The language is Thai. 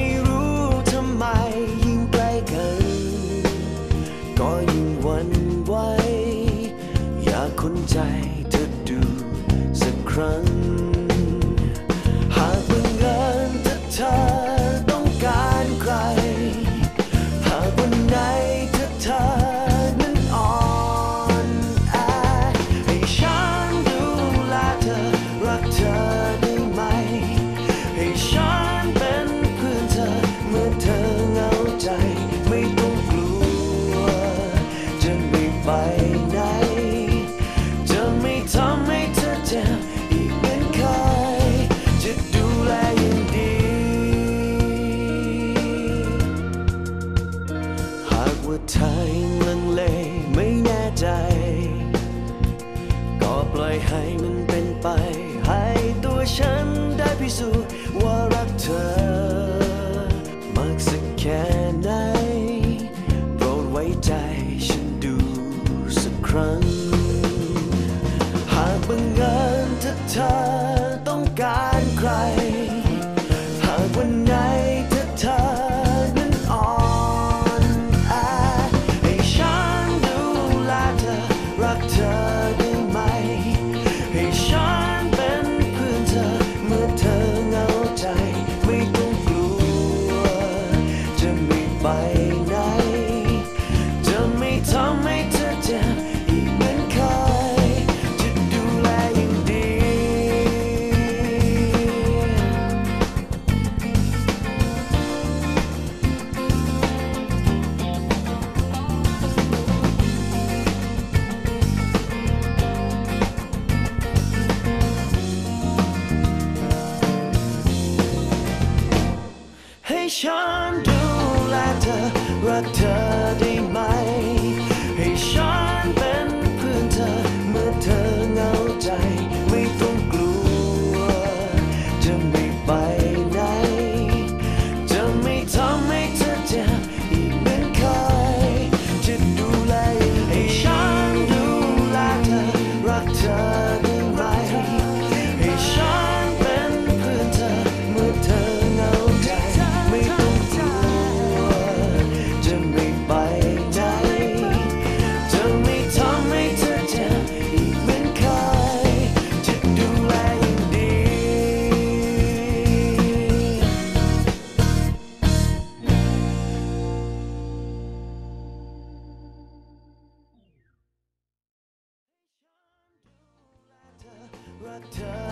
่ front ฉันได้พิสูจน์ว่ารักเธอ มากสักแค่ไหน โปรดไว้ใจฉันดูสักครั้ง หากบังเอิญเธอ Hey Sean, do letter, letter. but.